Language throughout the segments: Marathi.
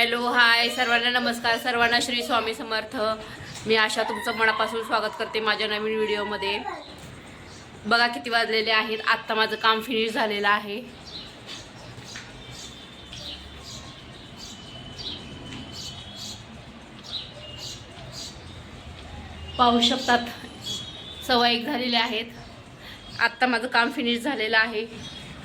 Hello hi. सर्वांना नमस्कार. सर्वांना श्री स्वामी समर्थ. मी आशा तुमचं मनापासून स्वागत करते माझ्या नवीन व्हिडिओमध्ये. बघा किती वाजलेले आहेत. आत्ता माझं काम फिनिश झालेलं आहे. पाहू शकतात. सव्वा एक झालेले आहेत. आत्ता माझं काम फिनिश झालेलं आहे.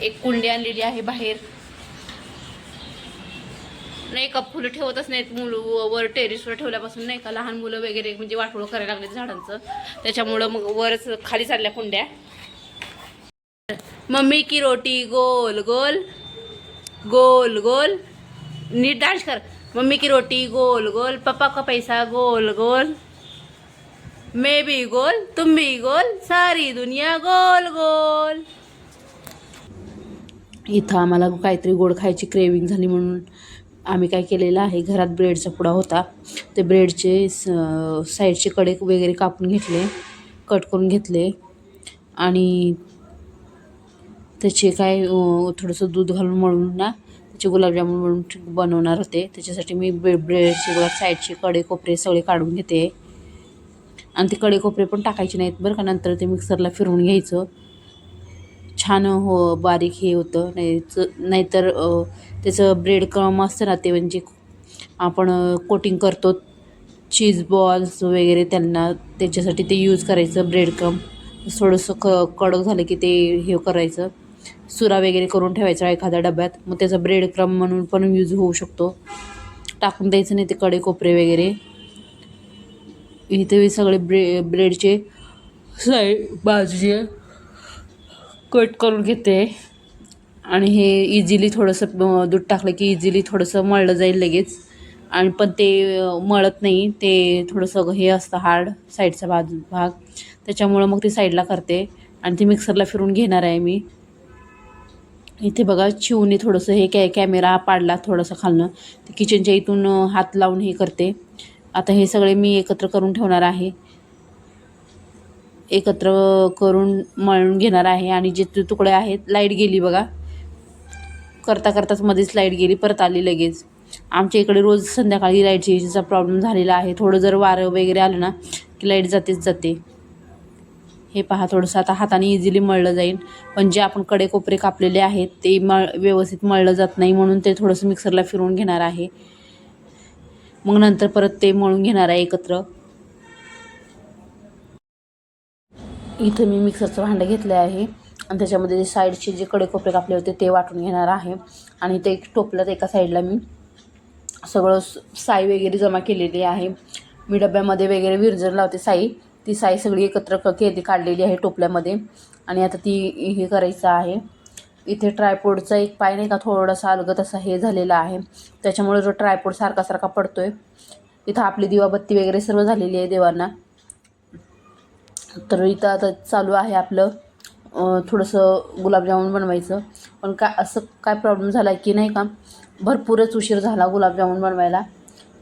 एक कुंडी आणलेली आहे बाहेर. नाही का फुलं ठेवतच नाहीत मुलं वर टेरिसवर ठेवल्यापासून नाही का लहान मुलं वगैरे म्हणजे वाटोळं करायला लागले झाडांचं. त्याच्यामुळं मग वरच खाली चालल्या कुंड्या. मम्मी की रोटी गोल गोल गोल गोल. नीट डान्स कर. मम्मी की रोटी गोल गोल. पप्पा का पैसा गोल गोल. मैं भी गोल तुम भी गोल. सारी दुनिया गोल गोल. इथं आम्हाला काहीतरी गोड खायची क्रेविंग झाली म्हणून. आम्ही काय केलेलं आहे घरात ब्रेडचा पुडा होता. ते ब्रेडचे स साईडचे कडे वगैरे कापून घेतले कट करून घेतले. आणि त्याचे काय थोडंसं दूध घालून मळून ना त्याचे गुलाबजामुन म्हणून बनवणार होते. त्याच्यासाठी मी ब्रे ब्रेडचे साईडचे कडे कोपरे सगळे काढून घेते. आणि ते कडे कोपरे पण टाकायचे नाहीत बरं का नंतर ते मिक्सरला फिरवून घ्यायचं. छान हो बारीक हे होतं. नाही नाहीतर त्याचं ब्रेड क्रम असतं ना ते म्हणजे आपण कोटिंग करतो. चीज बॉल्स वगैरे त्यांना त्याच्यासाठी ते यूज करायचं ब्रेड क्रम थोडंसं क कडक झालं की ते हे करायचं. सुरा वगैरे करून ठेवायचा एखाद्या डब्यात. मग त्याचा ब्रेड क्रम म्हणून पण यूज होऊ शकतो. टाकून द्यायचं नाही ते कडे कोपरे वगैरे. इथे सगळे ब्रे ब्रेडचे साईड बाजूचे कट करून घेते. आणि हे इझिली थोडंसं दूध टाकलं की इझिली थोडंसं मळलं जाईल लगेच. आणि पण ते मळत नाही. ते थोडंसं हे असतं हार्ड साईडचा बाजू भाग. त्याच्यामुळं मग ते साईडला करते. आणि ते मिक्सरला फिरून घेणार आहे मी. इथे बघा चिवने थोडंसं हे कॅ कॅमेरा पाडला थोडंसं खालनं. ते किचनच्या इथून हात लावून हे करते. आता हे सगळे मी एकत्र करून ठेवणार आहे. एकत्र करून मळून घेणार आहे आणि जे तु- तुकडे आहेत लाइट गेली बघा. करता करताच मध्येच लाइट गेली परत आली लगेच. आमच्या इकडे रोज संध्याकाळी लाईटची याचा प्रॉब्लेम झालेला आहे. थोडं जर वारं वगैरे आलं ना की लाइट जातेच जाते. हे पहा थोडंसं आता हाताने इझिली मळलं जाईल. पण जे आपण कडे कोपरे कापलेले आहेत ते मळ व्यवस्थित मळलं जात नाही म्हणून ते थोडंसं मिक्सरला फिरवून घेणार आहे. मग नंतर परत ते मळून घेणार आहे एकत्र. इथं मी मिक्सरचं भांडं घेतलं आहे. आणि त्याच्यामध्ये जे साईडचे जे कडे कोपरे कापले होते ते वाटून घेणार आहे. आणि ते एक टोपल्यात एका साईडला मी सगळं स- साई वगैरे जमा केलेली आहे. मी डब्यामध्ये वगैरे विरजर लावते साई. ती साई सगळी एकत्र केली काढलेली आहे टोपल्यामध्ये. आणि आता ती हे करायचं आहे. इथे ट्रायपोडचा एक पाय नाही का थोडासा अलगत असा हे झालेला आहे. त्याच्यामुळे जो ट्रायपोड सारखा सारखा आहे इथं आपली दिवाबत्ती वगैरे सर्व झालेली आहे देवांना. तर इथं आता चालू आहे आपलं थोडंसं गुलाबजामुन बनवायचं. पण काय असं काय प्रॉब्लेम झाला की नाही का भरपूरच उशीर झाला गुलाबजामुन बनवायला.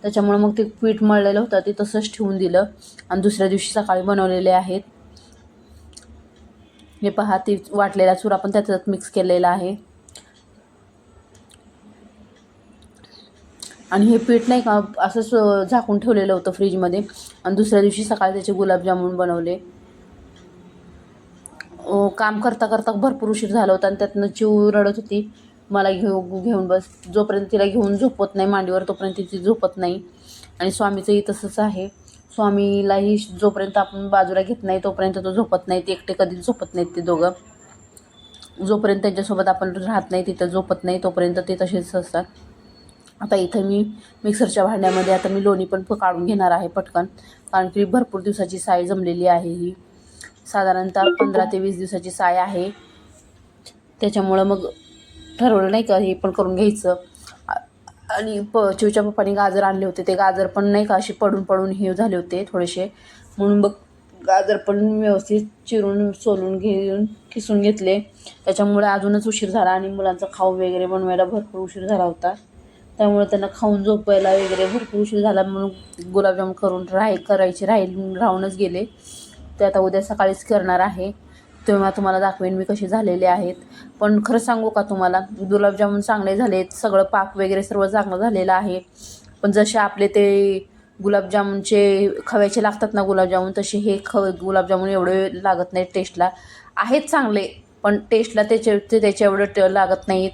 त्याच्यामुळं मग ते पीठ मळलेलं होतं ते तसंच ठेवून दिलं. आणि दुसऱ्या दिवशी सकाळी बनवलेले आहेत. हे पहा ते वाटलेला चूर आपण त्याच्यात मिक्स केलेला आहे. आणि हे पीठ नाही का असंच झाकून ठेवलेलं होतं फ्रीजमध्ये आणि दुसऱ्या दिवशी सकाळी त्याचे गुलाबजामुन बनवले. काम करता करता भरपूर उशीर झाला होता आणि त्यातनं चिव रडत होती. मला घेऊ घेऊन बस. जोपर्यंत तिला घेऊन झोपत नाही मांडीवर तोपर्यंत ती झोपत नाही. आणि स्वामीचंही तसंच आहे. स्वामीलाही जोपर्यंत आपण बाजूला घेत नाही तोपर्यंत तो झोपत नाही. ते एकटे कधीच झोपत नाहीत ते दोघं. जोपर्यंत त्यांच्यासोबत आपण राहत नाही तिथं झोपत नाही तोपर्यंत ते तसेच असतात. आता इथं मी मिक्सरच्या भांड्यामध्ये आता मी लोणी पण काढून घेणार आहे पटकन. कारण की भरपूर दिवसाची साय जमलेली आहे ही. साधारणतः पंधरा ते वीस दिवसाची साय आहे. त्याच्यामुळं मग ठरवलं नाही का हे पण करून घ्यायचं. आणि प चिवच्या पप्पाने गाजर आणले होते. ते गाजर पण नाही का असे पडून पडून हे झाले होते थोडेसे. म्हणून बघ गाजर पण व्यवस्थित चिरून सोलून घेऊन किसून घेतले. त्याच्यामुळे अजूनच उशीर झाला आणि मुलांचा खाऊ वगैरे बनवायला भरपूर उशीर झाला होता. त्यामुळे त्यांना खाऊन झोपायला वगैरे भरपूर उशीर झाला म्हणून गुलाबजाम करून राह करायचे राहील राहूनच गेले. ते आता उद्या सकाळीच करणार आहे. तेव्हा तुम्हाला दाखवेन मी कसे झालेले आहेत. पण खरं सांगू का तुम्हाला गुलाबजामुन चांगले झालेत सगळं पाक वगैरे सर्व चांगलं झालेलं आहे. पण जसे आपले ते गुलाबजामुनचे खव्याचे लागतात ना गुलाबजामुन तसे हे ख गुलाबजामुन एवढे लागत नाहीत टेस्टला आहेत चांगले पण टेस्टला त्याचे ते त्याच्या एवढं ट लागत नाहीत.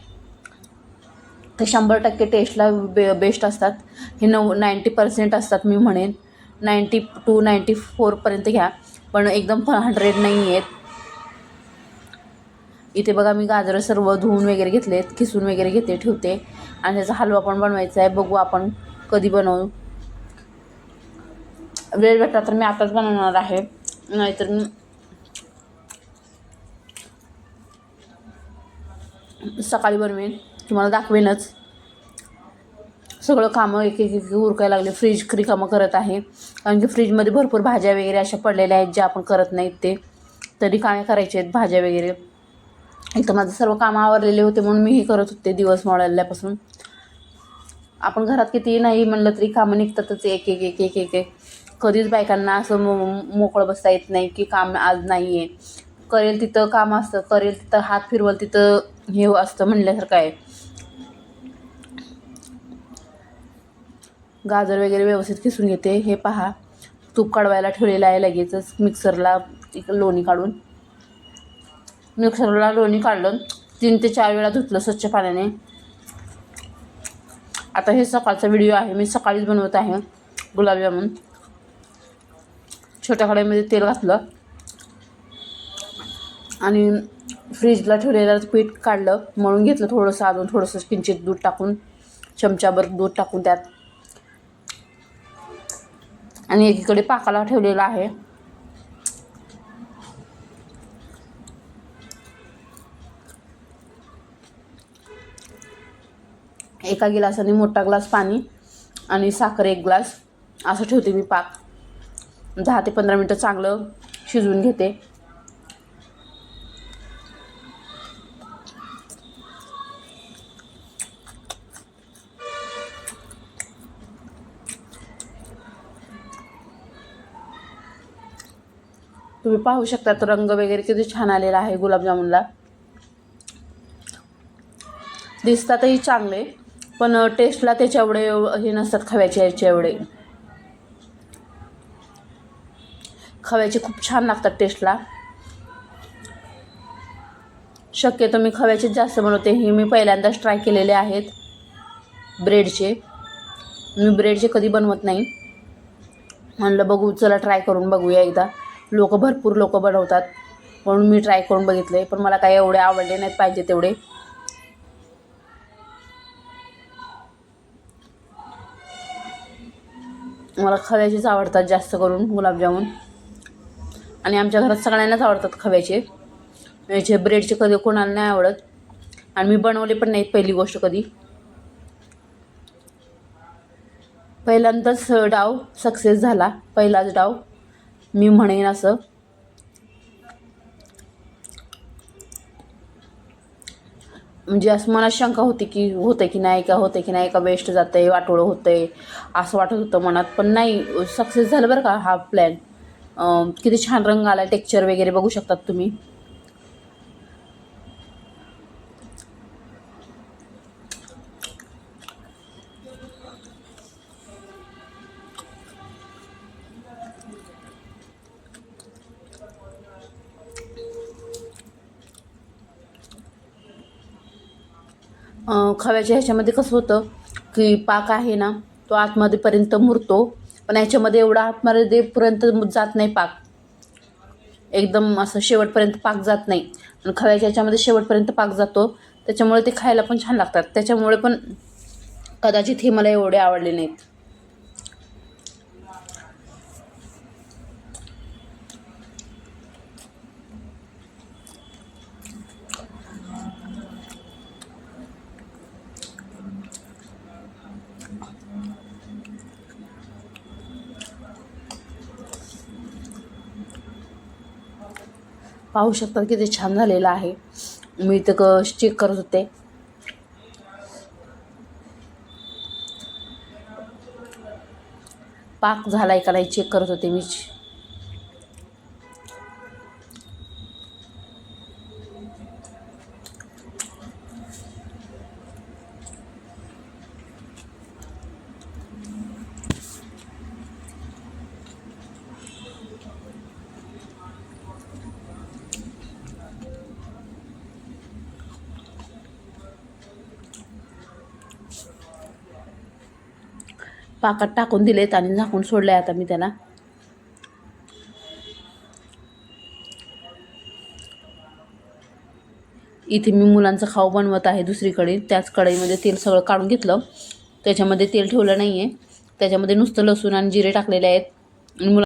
ते शंभर टक्के टेस्टला बे बेस्ट असतात. हे नऊ नाईंटी पर्सेंट असतात मी म्हणेन. नाईंटी टू नाईंटी फोरपर्यंत घ्या. पण एकदम हंड्रेड नाही आहेत इथे बघा मी गाजरं सर्व धुवून वगैरे घेतलेत किसून वगैरे घेते ठेवते. आणि त्याचा हलवा पण बनवायचा आहे बघू आपण कधी बनवू. वेळ भेटला तर मी आताच बनवणार आहे. नाहीतर मी सकाळी बनवेन तुम्हाला दाखवेनच. सगळं कामं एक एक एक उरकायला लागले. फ्रीज रिकामं करत आहे. कारण की फ्रीजमध्ये भरपूर भाज्या वगैरे अशा पडलेल्या आहेत ज्या आपण करत नाहीत ते. तरी काय करायचे आहेत भाज्या वगैरे. एक तर माझं सर्व कामं आवरलेले होते म्हणून मी हे करत होते दिवस मोडल्यापासून आपण घरात किती नाही म्हणलं तरी कामं निघतातच एक एक एक एक एक एक. कधीच बायकांना असं मो मोकळं बसता येत नाही की काम आज नाही आहे करेल तिथं काम असतं करेल तिथं हात फिरवल तिथं हे असतं म्हणल्यासारखं आहे. गाजर वगैरे व्यवस्थित किसून घेते. हे पहा. तूप काढवायला ठेवलेलं आहे लगेचच मिक्सरला लोणी काढून. मिक्सरला लोणी काढलं. तीन ते चार वेळा धुतलं स्वच्छ पाण्याने. आता हे सकाळचा व्हिडिओ आहे. मी सकाळीच बनवत आहे गुलाबजामुन. छोट्या कढईमध्ये तेल घातलं. आणि फ्रीजला ठेवलेलं पीठ काढलं. मळून घेतलं थोडंसं अजून थोडंसं किंचित दूध टाकून. चमचाभर दूध टाकून त्यात. आणि एकीकडे पाकाला ठेवलेला आहे. एका गिलासाने मोठा ग्लास पाणी आणि साखर एक ग्लास. असं ठेवते मी पाक. दहा ते पंधरा मिनटं चांगलं शिजवून घेते. तुम्ही पाहू शकता तो रंग वगैरे किती छान आलेला आहे गुलाबजामुनला. दिसतातही चांगले पण टेस्टला त्याच्या एवढे हे नसतात खव्याचे याच्या एवढे. खव्याचे खूप छान लागतात टेस्टला शक्यतो मी खव्याचेच जास्त बनवते हे मी पहिल्यांदाच ट्राय केलेले आहेत. ब्रेडचे. मी ब्रेडचे कधी बनवत नाही. म्हणलं बघू चला ट्राय करून बघूया एकदा. लोक भरपूर लोक बनवतात. म्हणून मी ट्राय करून बघितले पण मला काही एवढे आवडले नाहीत पाहिजे तेवढे. मला खव्याचेच आवडतात जास्त करून गुलाबजामुन. आणि आमच्या घरात सगळ्यांनाच आवडतात खव्याचे. याचे ब्रेडचे कधी कोणाला नाही आवडत. आणि मी बनवले पण नाहीत पहिली गोष्ट कधी. पहिल्यांदाच डाव सक्सेस झाला पहिलाच डाव. मी म्हणेन असं. म्हणजे असं मनात शंका होती की होते की नाही का होतं की नाही का वेस्ट जातं आहे वाटोळं होतं आहे असं वाटत होतं मनात. पण नाही सक्सेस झालं बरं का हा प्लॅन किती छान रंग आला टेक्चर वगैरे बघू शकतात तुम्ही. खव्याच्या ह्याच्यामध्ये कसं होतं की पाक आहे ना तो आतमध्येपर्यंत मुरतो पण ह्याच्यामध्ये एवढा आतमध्येपर्यंत जात नाही पाक. एकदम असं शेवटपर्यंत पाक जात नाही. आणि खव्याच्या ह्याच्यामध्ये शेवटपर्यंत पाक जातो त्याच्यामुळे ते खायला पण छान लागतात. त्याच्यामुळे पण कदाचित हे मला एवढे आवडले नाहीत. पाहू शकतात की ते छान झालेलं आहे. मी तर चेक करत होते. पाक झाला आहे का नाही चेक करत होते मी. पाकात टाकून दिलेत आणि झाकून सोडलं आहे आता मी त्याला. इथे मी मुलांचं खाऊ बनवत आहे दुसरीकडे. त्याच कढईमध्ये तेल सगळं काढून घेतलं. त्याच्यामध्ये तेल ठेवलं नाही आहे त्याच्यामध्ये नुसतं लसूण आणि जिरे टाकलेले आहेत. आणि मुला